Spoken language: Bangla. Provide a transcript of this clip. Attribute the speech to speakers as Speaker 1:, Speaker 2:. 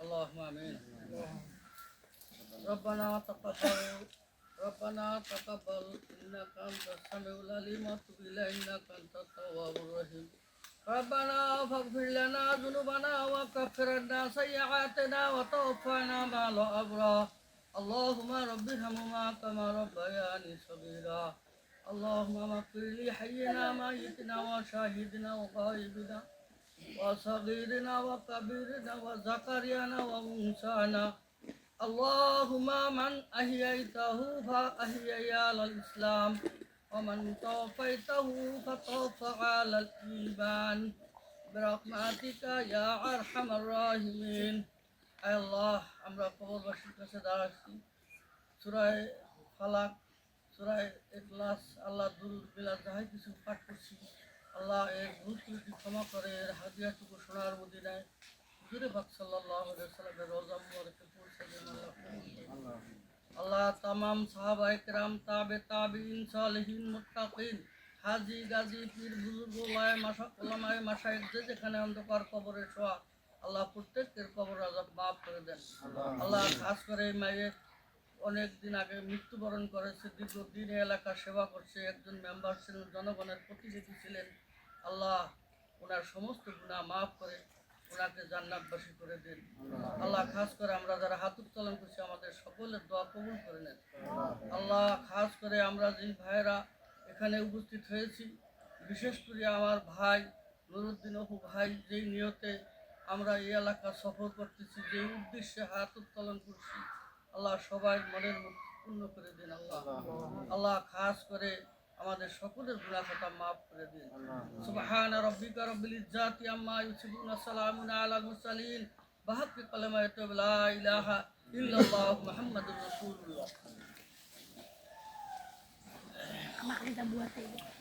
Speaker 1: اللهم آمين. ربنا تقبل ربنا تقبل. إنك أنت السميع العليم. وتب إنك أنت التواب الرحيم. ربنا فاغفر لنا ذنوبنا وكفر عنا سيئاتنا وتوفنا مع الأبرار. اللهم رب ارحمهما كما ربياني صغيرا. اللهم اغفر لي حينا ميتنا وشاهدنا وغائبنا. وصغيرنا وكبيرنا وزكريانا وانسانا اللهم من أحييته فأحيي على الإسلام ومن توفيته فتوفى على الإيمان برحمتك يا أرحم الراحمين আয় আল্লাহ আমরা কবরবাসীর কাছে দাঁড়াচ্ছি সুরায় ফালাক সুরায় এখলাস আল্লাহ দুল বিলাস যাহাই কিছু পাঠ করছি আল্লাহ এর ভুল ক্ষমা করে এর হাদিয়াটুকু সোনার মদিনায় হুজুরে পাক সাল্লাল্লাহু আলাইহি সাল্লামের রোজা মুবারকে পৌঁছে দেন আল্লাহ। আল্লাহ তামাম সাহাবা একরাম তাবে তাবিন সালেহিন মুত্তাকিন হাজি গাজী পীর বুজুর্গ ওলায় মাসা ওলামায় মাসায়েক যে যেখানে অন্ধকার কবরে শোয়া আল্লাহ প্রত্যেকের কবর আজাব মাফ করে দেন আল্লাহ খাস করে এই মায়ের অনেক দিন আগে মৃত্যুবরণ করেছে দীর্ঘদিন এলাকা সেবা করছে, একজন মেম্বার ছিলেন, জনগণের প্রতিনিধি ছিলেন। আল্লাহ ওনার সমস্ত গুণা মাফ করে ওনাকে জান্নাতবাসী করে দিন। আল্লাহ খাস করে আমরা যারা হাত উত্তোলন করছি, আমাদের সকলের দোয়া কবুল করে নেন। আল্লাহ খাস করে আমরা যে ভাইয়েরা এখানে উপস্থিত হয়েছি, বিশেষ করে আমার ভাই নুরুদ্দিন অপু ভাই, যেই নিয়তে আমরা এই এলাকা সফর করতেছি যে উদ্দেশ্যে হাত উত্তোলন করছি আল্লাহ সবাই মনের মুখ পূর্ণ করে দিন আল্লাহ। আল্লাহ। খাস করে আমাদের সকলের গুণা খাতা মাফ করে দিন। সুবহান রাব্বিকা রাব্বিল ইজ্জাতি আম্মা ইউসিফুন সালামুন আলাল মুরসালিন। বাহাক্কি কালিমাতু লা ইলাহা ইল্লাল্লাহ মুহাম্মাদুর রাসূলুল্লাহ।